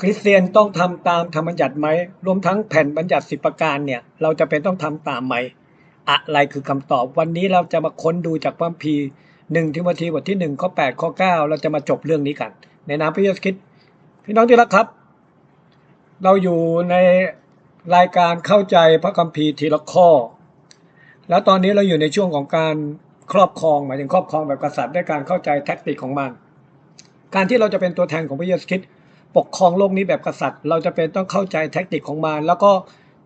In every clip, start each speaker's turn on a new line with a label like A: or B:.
A: คริสเตียนต้องทำตามธรรมบัญญัติไหมรวมทั้งแผ่นบัญญัติสิบประการเนี่ย เราจะเป็นต้องทำตามไหม อะไรคือคำตอบ วันนี้เราจะมาค้นดูจากพระคัมภีร์หนึ่งทิโมธีบทที่หนึ่งข้อแปดข้อเก้าเราจะมาจบเรื่องนี้กัน ในนามพระเยซูคริสต์พี่น้องที่รักครับ เราอยู่ในรายการเข้าใจพระคัมภีร์ทีละข้อ แล้วตอนนี้เราอยู่ในช่วงของการครอบครองหมายถึงครอบครองแบบกษัตริย์ด้วยการเข้าใจแท็กติกของมัน การที่เราจะเป็นตัวแทนของพระเยซูคริสต์ ปกครองโลกนี้แบบกษัตริย์ เราจะเป็นต้องเข้าใจแท็กติกของมารแล้วก็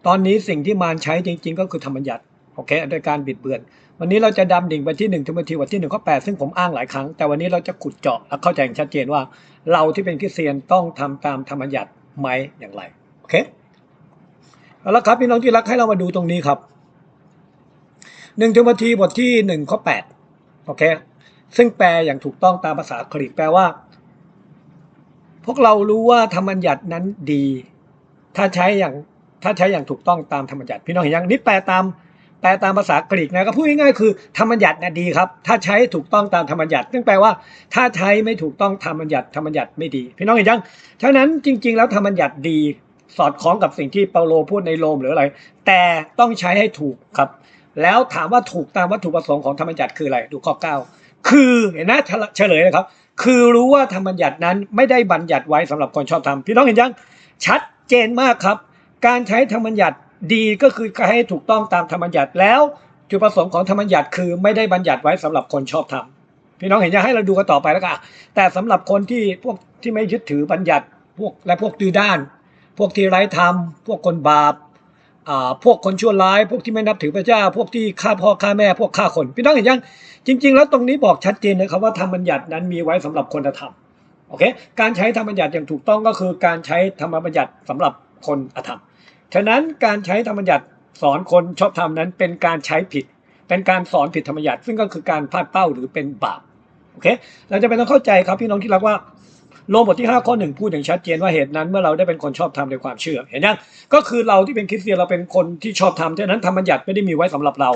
A: ตอนนี้สิ่งที่มารใช้จริง ๆ ก็คือธรรมบัญญัติโอเคโดยการบิดเบือน วันนี้เราจะดำดิ่งไปที่หนึ่งทิโมธีบทที่หนึ่งข้อแปดซึ่งผมอ้างหลายครั้ง แต่วันนี้เราจะขุดเจาะและเข้าใจอย่างชัดเจนว่า เราที่เป็นคริสเตียนต้องทำตามธรรมบัญญัติไหมอย่างไรโอเคเอาละครับพี่น้องที่รักให้เรามาดูตรงนี้ครับหนึ่งทิโมธีบทที่หนึ่งข้อแปดโอเคซึ่งแปลอย่างถูกต้องตามภาษากรีกแปลว่า พวกเรารู้ว่าธรรมบัญญัตินั้นดี ถ้าใช้อย่างถ้าใช้อย่างถูกต้องตามธรรมบัญญัติพี่น้องเห็นยังนี่แปลตามแปลตามภาษากรีกนะก็พูดง่ายๆคือธรรมบัญญัตินะดีครับ ถ้าใช้ถูกต้องตามธรรมบัญญัติซึ่งแปลว่าถ้าใช้ไม่ถูกต้องธรรมบัญญัติธรรมบัญญัติไม่ดี พี่น้องเห็นยังฉะนั้นจริง ๆ แล้วธรรมบัญญัติดีสอดคล้องกับสิ่งที่เปาโลพูดในโรมหรืออะไร แต่ต้องใช้ให้ถูกครับ แล้วถามว่าถูกตามวัตถุประสงค์ของธรรมบัญญัติคืออะไร ดูข้อเก้าคือเห็นนะเฉลยเลยครับ คือรู้ว่าธรรมบัญญัตินั้นไม่ได้บัญญัติไว้สำหรับคนชอบธรรมพี่น้องเห็นยังชัดเจนมากครับ การใช้ธรรมบัญญัติดีก็คือให้ถูกต้องตามธรรมบัญญัติแล้ว จุดประสงค์ของธรรมบัญญัติคือไม่ได้บัญญัติไว้สำหรับคนชอบธรรมพี่น้องเห็นยังให้เราดูกันต่อไปแล้วกันแต่สำหรับคนที่พวกที่ไม่ยึดถือบัญญัติพวกและพวกดื้อด้าน พวกที่ไร้ธรรมพวกคนบาป พวกคนชั่วร้าย พวกที่ไม่นับถือพระเจ้า พวกที่ฆ่าพ่อฆ่าแม่ พวกฆ่าคน พี่น้องเห็นยัง จริง ๆ แล้วตรงนี้บอกชัดเจนนะครับว่าธรรมบัญญัตินั้นมีไว้สำหรับคนธรรมโอเค การใช้ธรรมบัญญัติอย่างถูกต้องก็คือการใช้ธรรมบัญญัติสำหรับคนอธรรม ฉะนั้นการใช้ธรรมบัญญัติสอนคนชอบธรรมนั้นเป็นการใช้ผิด เป็นการสอนผิดธรรมบัญญัติซึ่งก็คือการพลาดเป้าหรือเป็นบาป โอเค เราจะเป็นต้องเข้าใจครับพี่น้องที่รักว่า ลมบทที่ 5 ข้อหนึ่งพูดอย่างชัดเจนว่าเหตุนั้นเมื่อเราได้เป็นคนชอบธรรมในความเชื่อ เห็นยังก็คือเราที่เป็นคริสเตียนเราเป็นคนที่ชอบธรรมฉะนั้นธรรมบัญญัติไม่ได้มีไว้สำหรับเรา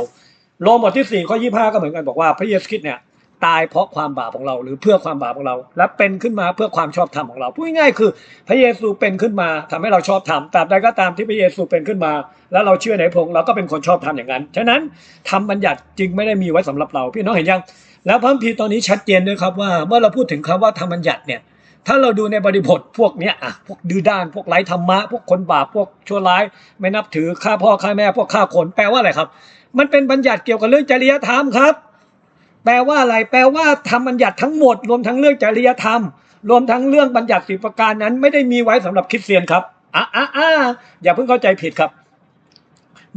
A: โรมบทที่ 4 ข้อ 25 ก็เหมือนกันบอกว่าพระเยซูคริสต์เนี่ยตายเพราะความบาปของเรา หรือเพื่อความบาปของเรา และเป็นขึ้นมาเพื่อความชอบธรรมของเราพูดง่ายๆคือ พระเยซูเป็นขึ้นมาทำให้เราชอบธรรมตราบใดก็ตามที่พระเยซูเป็นขึ้นมา แล้วเราเชื่อในพระองค์เราก็เป็นคนชอบธรรมอย่างนั้นฉะนั้นธรรมบัญญัติจึงไม่ได้มีไว้สำหรับเราพี่น้องเห็นยัง แล้วพระคัมภีตอนนี้ชัดเจนด้วยครับว่า เมื่อเราพูดถึงคำว่าธรรมบัญญัติเนี่ย ถ้าเราดูในบริบทพวกเนี้ยอะพวกดื้อด้าน พวกไร้ธรรมะ พวกคนบาป พวกชั่วร้าย ไม่นับถือฆ่าพ่อฆ่าแม่ พวกฆ่าคนแปลว่าอะไรครับ มันเป็นบัญญัติเกี่ยวกับเรื่องจริยธรรมครับ แปลว่าอะไร แปลว่าธรรมบัญญัติทั้งหมด รวมทั้งเรื่องจริยธรรม รวมทั้งเรื่องบัญญัติสิบประการนั้น ไม่ได้มีไว้สำหรับคริสเตียนครับอะอะอะอย่าเพิ่งเข้าใจผิดครับ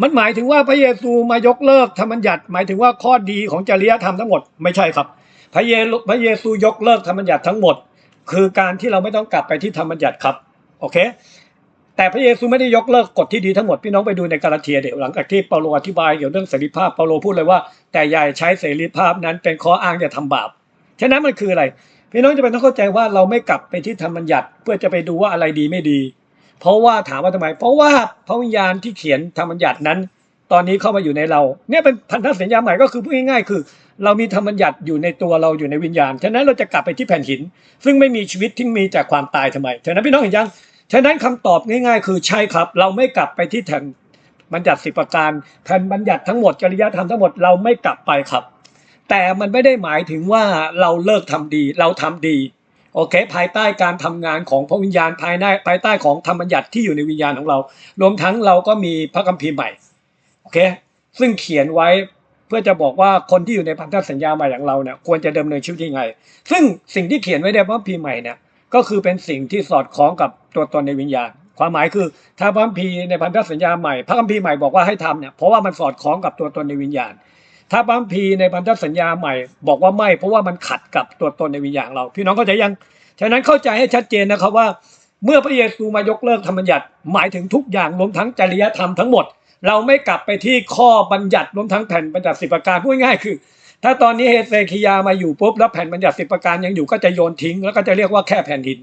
A: มันหมายถึงว่าพระเยซูมายกเลิกธรรมบัญญัติหมายถึงว่าข้อดีของจริยธรรมทั้งหมดไม่ใช่ครับ พระเยพระเยซูยกเลิกธรรมบัญญัติทั้งหมด คือการที่เราไม่ต้องกลับไปที่ธรรมบัญญัติครับโอเค แต่พระเยซูไม่ได้ยกเลิกกฎที่ดีทั้งหมดพี่น้องไปดูในกาลาเทียเดี๋ยวหลังจากที่เปาโลอธิบายเกี่ยวกับเรื่องเสรีภาพเปาโลพูดเลยว่า แต่อย่าใช้เสรีภาพนั้นเป็นข้ออ้างอย่าทำบาปฉะนั้นมันคืออะไร พี่น้องจะเป็นต้องเข้าใจว่าเราไม่กลับไปที่ธรรมบัญญัติเพื่อจะไปดูว่าอะไรดีไม่ดี เพราะว่าถามว่าทำไม เพราะว่าพระวิญญาณที่เขียนธรรมบัญญัตินั้น ตอนนี้เข้ามาอยู่ในเรา เนี่ยเป็นพันธสัญญาใหม่ก็คือพูดง่ายๆคือ เรามีธรรมบัญญัติอยู่ในตัวเราอยู่ในวิญญาณ ฉะนั้นเราจะกลับไปที่แผ่นหิน ซึ่งไม่มีชีวิตที่มีจากความตายทำไม ฉะนั้นพี่น้องเห็นยัง ฉะนั้นคำตอบง่าย ๆ คือใช่ครับ เราไม่กลับไปที่แผ่นบัญญัติสิบประการแผ่นบัญญัติทั้งหมดจริยธรรมทั้งหมดเราไม่กลับไปครับ แต่มันไม่ได้หมายถึงว่าเราเลิกทำดีเราทำดีโอเค ภายใต้การทำงานของพระวิญญาณภายในภายใต้ของธรรมบัญญัติที่อยู่ในวิญญาณของเรา รวมทั้งเราก็มีพระคัมภีร์ใหม่ เค ซึ่งเขียนไว้เพื่อจะบอกว่าคนที่อยู่ในพันธสัญญาใหม่อย่างเราเนี่ยควรจะดำเนินชีวิตยังไง ซึ่งสิ่งที่เขียนไว้ในพระคัมภีร์ใหม่เนี่ยก็คือเป็นสิ่งที่สอดคล้องกับตัวตนในวิญญาณ ความหมายคือถ้าพระคัมภีร์ในพันธสัญญาใหม่ พระคัมภีร์ใหม่บอกว่าให้ทำเนี่ยเพราะว่ามันสอดคล้องกับตัวตนในวิญญาณ ถ้าพระคัมภีร์ในพันธสัญญาใหม่ บอกว่าไม่ เพราะว่ามันขัดกับตัวตนในวิญญาณเรา พี่น้องเข้าใจยังฉะนั้นเข้าใจให้ชัดเจนนะครับว่า เมื่อพระเยซูมายกเลิกธรรมบัญญัติหมายถึงทุกอย่างรวมทั้งจริยธรรมทั้งหมด เราไม่กลับไปที่ข้อบัญญัติรวมทั้งแผ่นบัญญัติสิบประการพูดง่ายคือ ถ้าตอนนี้เฮเซคิยามาอยู่ปุ๊บแล้วแผ่นบัญญัติสิบประการยังอยู่ก็จะโยนทิ้ง แล้วก็จะเรียกว่าแค่แผ่นหิน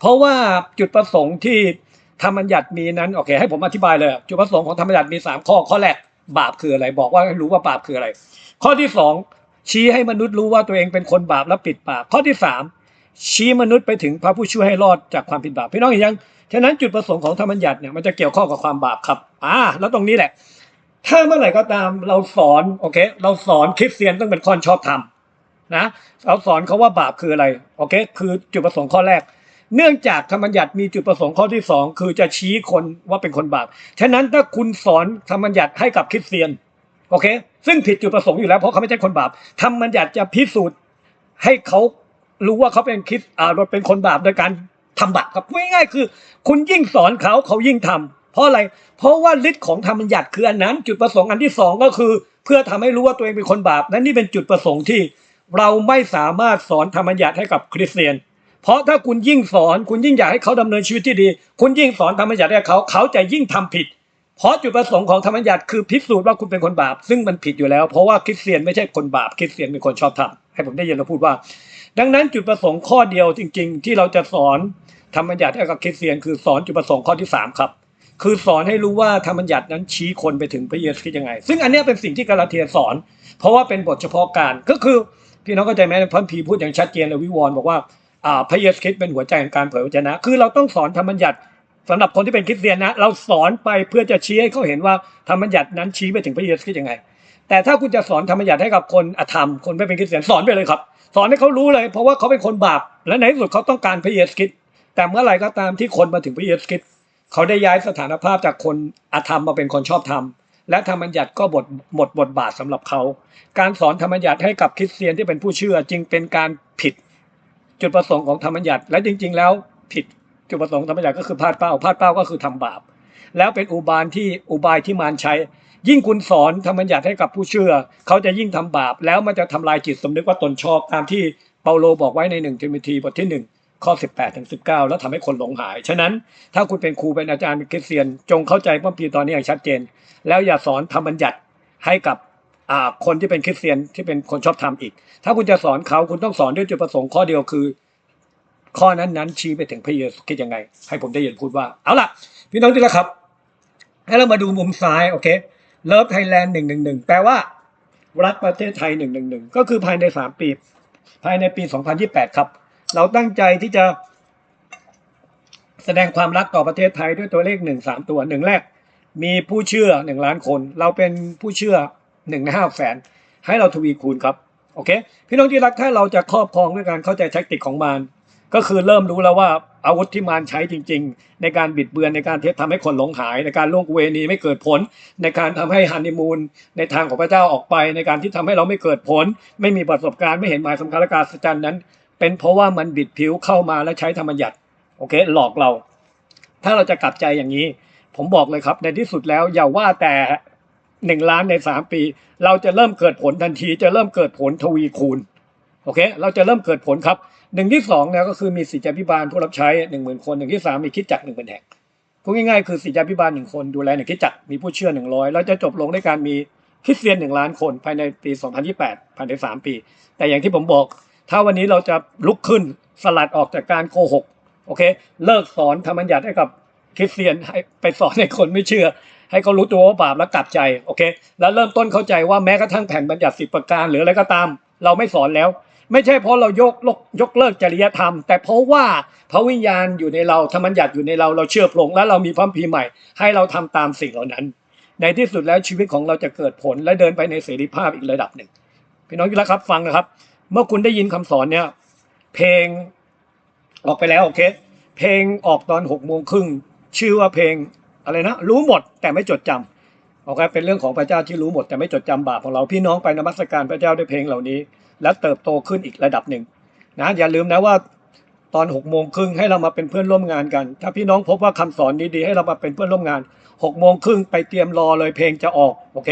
A: เพราะว่าจุดประสงค์ที่ธรรมบัญญัติมีนั้นโอเค ให้ผมอธิบายเลย จุดประสงค์ของธรรมบัญญัติมีสามข้อข้อแรกบาปคืออะไร บอกว่าให้รู้ว่าบาปคืออะไร ข้อที่สองชี้ให้มนุษย์รู้ว่าตัวเองเป็นคนบาปและปิดบาปข้อที่สามชี้มนุษย์ไปถึงพระผู้ช่วยให้รอดจากความผิดบาปพี่น้องเห็นยัง ฉะนั้นจุดประสงค์ของธรรมบัญญัติเนี่ยมันจะเกี่ยวข้องกับความบาปครับ อ่า แล้วตรงนี้แหละ ถ้าเมื่อไหร่ก็ตามเราสอนโอเค เราสอนคริสเตียนต้องเป็นคนชอบธรรมนะเราสอนเขาว่าบาปคืออะไรโอเค คือจุดประสงค์ข้อแรก เนื่องจากธรรมบัญญัติมีจุดประสงค์ข้อที่สองคือจะชี้คนว่าเป็นคนบาป ฉะนั้นถ้าคุณสอนธรรมบัญญัติให้กับคริสเตียนโอเค ซึ่งผิดจุดประสงค์อยู่แล้วเพราะเขาไม่ใช่คนบาปธรรมบัญญัติจะพิสูจน์ให้เขารู้ว่าเขาเป็นคริสอ่าเป็นคนบาปโดยการ ทำบาปครับง่ายๆคือ คุณยิ่งสอนเขาเขายิ่งทำเพราะอะไร เพราะว่าฤทธิ์ของธรรมบัญญัติคืออันนั้น จุดประสงค์อันที่สองก็คือ เพื่อทำให้รู้ว่าตัวเองเป็นคนบาปนั่นนี่เป็นจุดประสงค์ที่ เราไม่สามารถสอนธรรมบัญญัติให้กับคริสเตียน เพราะถ้าคุณยิ่งสอนคุณยิ่งอยากให้เขาดำเนินชีวิตที่ดี คุณยิ่งสอนธรรมบัญญัติให้เขาเขาจะยิ่งทำผิด เพราะจุดประสงค์ของธรรมบัญญัติคือพิสูจน์ว่าคุณเป็นคนบาป ซึ่งมันผิดอยู่แล้ว เพราะว่าคริสเตียนไม่ใช่คนบาปคริสเตียนเป็นคนชอบธรรมให้ผมได้ยินเราพูดว่า ดังนั้นจุดประสงค์ข้อเดียวจริง ๆ ที่เราจะสอนธรรมบัญญัติให้กับคริสเตียน คือสอนจุดประสงค์ข้อที่สามครับ คือสอนให้รู้ว่าธรรมบัญญัตินั้นชี้คนไปถึงพระเยซูคริสต์ยังไง ซึ่งอันนี้เป็นสิ่งที่กาลาเทียสอน เพราะว่าเป็นบทเฉพาะการก็คือพี่น้องเข้าใจไหมพระพีพูดอย่างชัดเจนเลยวิวรณ์บอกว่าพระเยซูคริสต์เป็นหัวใจของการเผยพระวจนะ คือเราต้องสอนธรรมบัญญัติสำหรับคนที่เป็นคริสเตียนนะ เราสอนไปเพื่อจะชี้ให้เขาเห็นว่าธรรมบัญญัตินั้นชี้ไปถึงพระเยซูคริสต์ยังไง แต่ถ้าคุณจะสอนธรรมบัญญัติให้กับคนอธรรม คนไม่เป็นคริสเตียนสอนไปเลยครับ สอนให้เขารู้เลย เพราะว่าเขาเป็นคนบาปและในที่สุดเขาต้องการพระเยซูคริสต์แต่เมื่อไหร่ก็ตามที่คนมาถึงพระเยซูคริสต์เขาได้ย้ายสถานภาพจากคนอธรรมมาเป็นคนชอบธรรม และธรรมบัญญัติก็บทหมดบทบาทสำหรับเขา การสอนธรรมบัญญัติให้กับคริสเตียนที่เป็นผู้เชื่อจึงเป็นการผิดจุดประสงค์ของธรรมบัญญัติและจริง ๆ แล้วผิดจุดประสงค์ธรรมบัญญัติก็คือพลาดเป้าพลาดเป้าก็คือทำบาป แล้วเป็นอุบานที่อุบายที่มารใช้ ยิ่งคุณสอนธรรมบัญญัติให้กับผู้เชื่อ เขาจะยิ่งทำบาป แล้วมันจะทำลายจิตสำนึกว่าตนชอบตามที่เปาโลบอกไว้ในหนึ่งทิโมธีบทที่หนึ่งข้อ 18ถึง19 แล้วทำให้คนหลงหาย ฉะนั้นถ้าคุณเป็นครูเป็นอาจารย์เป็นคริสเตียน จงเข้าใจพระคัมภีร์ตอนนี้อย่างชัดเจน แล้วอย่าสอนธรรมบัญญัติให้กับคนที่เป็นคริสเตียนที่เป็นคนชอบธรรมอีก ถ้าคุณจะสอนเขาคุณต้องสอนด้วยจุดประสงค์ข้อเดียวคือ ข้อนั้นนั้นชี้ไปถึงพระเยซูคิดยังไง ให้ผมได้ยินพูดว่า เอาล่ะ พี่น้องที่รักครับ ให้เรามาดูมุมซ้ายโอเค เลิฟไทยแลนด์หนึ่งหนึ่งหนึ่งแปลว่ารักประเทศไทยหนึ่งหนึ่งหนึ่งก็คือภายในสามปี ภายในปีสองพันยี่แปดครับ เราตั้งใจที่จะ แสดงความรักต่อประเทศไทยด้วยตัวเลขหนึ่งสามตัวหนึ่งแรก มีผู้เชื่อหนึ่งล้านคน เราเป็นผู้เชื่อหนึ่งในห้าแสนให้เราทวีคูณครับ โอเค พี่น้องที่รักถ้าเราจะครอบครองด้วยการเข้าใจแท็กติกของมาร ก็คือเริ่มรู้แล้วว่าอาวุธที่มารใช้จริง ๆ ในการบิดเบือนในการเท็จทำให้คนหลงหาย ในการล่วงเวณีไม่เกิดผล ในการทำให้ฮันนีมูนในทางของพระเจ้าออกไป ในการที่ทำให้เราไม่เกิดผล ไม่มีประสบการณ์ไม่เห็นหมายสำคัญและการสัจจันนั้น เป็นเพราะว่ามันบิดผิวเข้ามาและใช้ธรรมญัติโอเค หลอกเรา ถ้าเราจะกลับใจอย่างนี้ ผมบอกเลยครับในที่สุดแล้วอย่าว่าแต่หนึ่งล้านในสามปี เราจะเริ่มเกิดผลทันที จะเริ่มเกิดผลทวีคูณโอเค เราจะเริ่มเกิดผลครับ หนึ่งที่สองเนี่ยก็คือมีสิทธิพิบาลผู้รับใช้หนึ่งหมื่นคนหนึ่งที่สามมีคิดจักหนึ่งเป็นแห่งพูดง่ายๆคือสิทธิพิบาลหนึ่งคนดูแลหนึ่งคิดจักมีผู้เชื่อหนึ่งร้อยเราจะจบลงด้วยการมีคริสเตียนหนึ่งล้านคนภายในปีสองพันยี่แปดภายในสามปี แต่อย่างที่ผมบอก ถ้าวันนี้เราจะลุกขึ้นสลัดออกจากการโกหกโอเค เลิกสอนธรรมบัญญัติให้กับคริสเตียนให้ไปสอนให้คนไม่เชื่อ ให้เขารู้ตัวว่าบาปแล้วกลับใจโอเค แล้วเริ่มต้นเข้าใจว่าแม้กระทั่งแผ่นบัญญัติสิบประการหรืออะไรก็ตาม เราไม่สอนแล้ว ไม่ใช่เพราะเรายกลกยกเลิกจริยธรรม แต่เพราะว่าพระวิญญาณอยู่ในเราธรรมัญญัติอยู่ในเราเราเชื่อพระองค์และเรามีพระคัมภีร์ใหม่ ให้เราทำตามสิ่งเหล่านั้น ในที่สุดแล้วชีวิตของเราจะเกิดผลและเดินไปในเสรีภาพอีกระดับหนึ่งพี่น้องที่รักครับฟังนะครับ เมื่อคุณได้ยินคำสอนเนี่ยเพลงออกไปแล้วโอเค เพลงออกตอนหกโมงครึ่งชื่อว่าเพลงอะไรนะรู้หมดแต่ไม่จดจำโอเคเป็นเรื่องของพระเจ้าที่รู้หมดแต่ไม่จดจำบาปของเราพี่น้องไปนมัสการพระเจ้าด้วยเพลงเหล่านี้ และเติบโตขึ้นอีกระดับหนึ่งนะอย่าลืมนะว่าตอนหกโมงครึ่งให้เรามาเป็นเพื่อนร่วมงานกัน ถ้าพี่น้องพบว่าคำสอนดีๆ ให้เรามาเป็นเพื่อนร่วมงานหกโมงครึ่งไปเตรียมรอเลยเพลงจะออกโอเค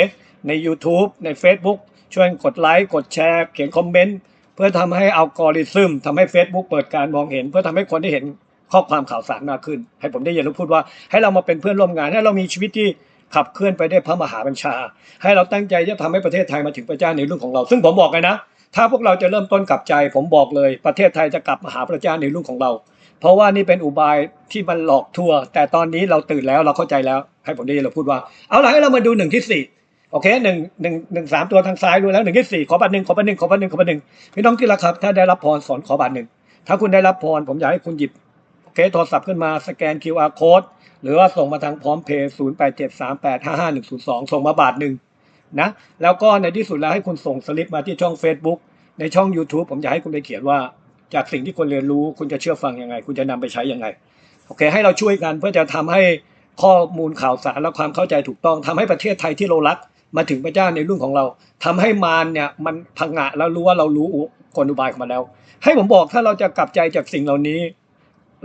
A: ใน YouTube ใน Facebook ช่วยกดไลค์กดแชร์ เขียนคอมเมนต์เพื่อทำให้อัลกอริทึมทำให้ Facebook เปิดการมองเห็น เพื่อทำให้คนได้เห็นข้อความข่าวสารมากขึ้น ให้ผมได้ยินแล้วพูดว่าให้เรามาเป็นเพื่อนร่วมงานให้เรามีชีวิตที่ขับเคลื่อนไปได้วยพระมหาบัญชา ให้เราตั้งใจจะทำให้ประเทศไทยมาถึงพระเจ้าในรุ่นของเรา ซึ่งผมบอกเลยนะ ถ้าพวกเราจะเริ่มต้นกลับใจ ผมบอกเลยประเทศไทยจะกลับมาหาพระเจ้าในรุ่นของเรา เพราะว่านี่เป็นอุบายที่มันหลอกทั่ว แต่ตอนนี้เราตื่นแล้วเราเข้าใจแล้ว ให้ผมได้ยินเราพูดว่า เอาล่ะให้เรามาดูหนึ่งที่สี่โอเคหนึ่งหนึ่งหนึ่งสามตัวทางซ้ายดูแล้วหนึ่งที่สี่ขอบัตรหนึ่งขอบัตรหนึ่งขอบัตรหนึ่งขอบัตรหนึ่งพี่น้องที่รักครับ ถ้าได้รับพรสอนขอบัตรหนึ่งถ้าคุณได้รับพรผมอยากให้คุณหยิบเคโทรศัพท์ขึ้นมาสแกน QR code หรือว่าส่งมาทางพร้อมเพย์0873855102ส่งมาบาทหนึ่ง นะแล้วก็ในที่สุดแล้วให้คุณส่งสลิปมาที่ช่อง Facebook ในช่อง YouTube ผมอยากให้คุณไปเขียนว่า จากสิ่งที่คุณเรียนรู้คุณจะเชื่อฟังยังไง คุณจะนำไปใช้ยังไงโอเค ให้เราช่วยกันเพื่อจะทำให้ข้อมูลข่าวสารและความเข้าใจถูกต้องทำให้ประเทศไทยที่เรารักมาถึงพระเจ้าในรุ่นของเราทำให้มารเนี่ยมันพังงะแล้วรู้ว่าเรารู้กลอุบายของมันแล้ว ให้ผมบอกถ้าเราจะกลับใจจากสิ่งเหล่านี้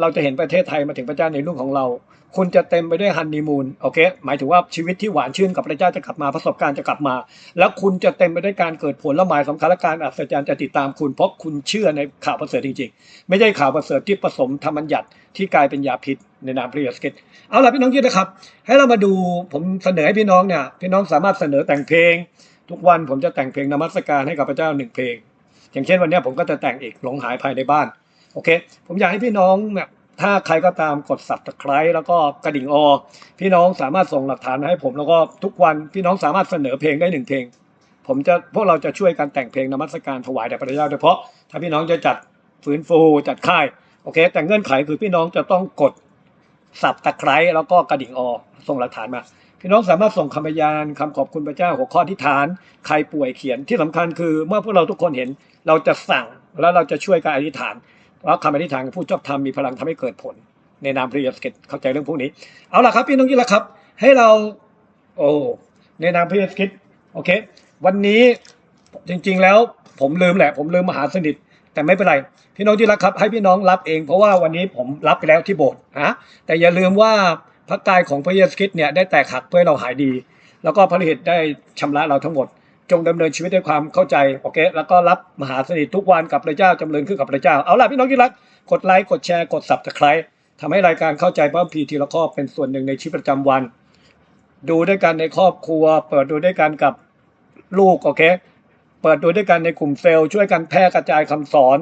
A: เราจะเห็นประเทศไทยมาถึงพระเจ้าในรุ่นของเรา คุณจะเต็มไปด้วยฮันนีมูนโอเคหมายถึงว่าชีวิตที่หวานชื่นกับพระเจ้าจะกลับมาประสบการณ์จะกลับมา แล้วคุณจะเต็มไปด้วยการเกิดผลและหมายสำคัญและการอัศจรรย์จะติดตามคุณเพราะคุณเชื่อในข่าวประเสริฐจริงๆ ไม่ใช่ข่าวประเสริฐที่ผสมธรรมัญญัติที่กลายเป็นยาพิษในนามพระเยซูคริสต์เอาล่ะพี่น้องที่นะครับ ให้เรามาดูผมเสนอให้พี่น้องเนี่ยพี่น้องสามารถเสนอแต่งเพลง ทุกวันผมจะแต่งเพลงนมัสการให้กับพระเจ้าหนึ่งเพลง อย่างเช่นวันนี้ผมก็จะแต่งอีกหลงหายภายในบ้านโอเค ผมอยากให้พี่น้องเนี่ย ถ้าใครก็ตามกดสับตะไคร้แล้วก็กระดิ่งอพี่น้องสามารถส่งหลักฐานมาให้ผม แล้วก็ทุกวันพี่น้องสามารถเสนอเพลงได้หนึ่งเพลง ผมจะพวกเราจะช่วยกันแต่งเพลงนมัสการถวายแด่พระเจ้าโดยเฉพาะถ้าพี่น้องจะจัดฟื้นฟูจัดค่ายโอเค แต่เงื่อนไขคือพี่น้องจะต้องกดสับตะไคร้แล้วก็กระดิ่งอส่งหลักฐานมา พี่น้องสามารถส่งคำพยานคำขอบคุณพระเจ้าหัวข้อที่ฐาน ใครป่วยเขียนที่สำคัญคือเมื่อพวกเราทุกคนเห็นเราจะสั่งแล้วเราจะช่วยการอธิษฐาน เพราะคำอธิษฐานของผู้ชอบธรรมมีพลังทำให้เกิดผล ในนามพระเยซูคริสต์เข้าใจเรื่องพวกนี้ เอาล่ะครับพี่น้องที่รักครับ ให้เรา โอ้ในนามพระเยซูคริสต์โอเค วันนี้จริง ๆ แล้วผมลืมแหละ ผมลืมมหาสนิทแต่ไม่เป็นไร พี่น้องที่รักครับ ให้พี่น้องรับเอง เพราะว่าวันนี้ผมรับไปแล้วที่โบสถ์นะแต่อย่าลืมว่าพระกายของพระเยซูคริสต์เนี่ยได้แตกหักเพื่อเราหายดี แล้วก็พระฤทธิ์ได้ชำระเราทั้งหมด จงดำเนินชีวิตด้วยความเข้าใจโอเคแล้วก็รับมหาสนิททุกวันกับพระเจ้าจำเริญขึ้นกับพระเจ้าเอาล่ะพี่น้องที่รักกดไลค์กดแชร์กดสับตะไคร้ทำให้รายการเข้าใจพระคัมภีทีละข้อเป็นส่วนหนึ่งในชีวิตประจำวัน ดูด้วยกันในครอบครัว เปิดดูด้วยกันกับลูกโอเคเปิดดูด้วยกันในกลุ่มเซลล์ช่วยกันแพร่กระจายคำสอน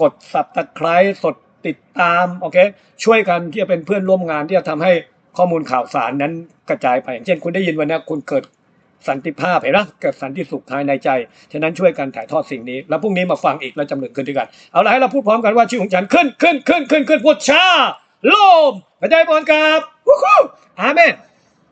A: กดสับตะไคร้สดติดตามโอเคช่วยกันที่จะเป็นเพื่อนร่วมงานที่จะทำให้ข้อมูลข่าวสารนั้นกระจายไปอย่างเช่นคุณได้ยินวันนี้คุณเกิด สันติภาพเห็นไหมเกิดสันติสุขภายในใจ ฉะนั้นช่วยกันถ่ายทอดสิ่งนี้ แล้วพรุ่งนี้มาฟังอีกแล้วจำเริญขึ้นด้วยกัน เอาละให้เราพูดพร้อมกันว่าชื่อของฉันขึ้นขึ้นขึ้นขึ้นขึ้นพุทธชาโลมพระเจ้าพรกับวู้ฮู้อาเมน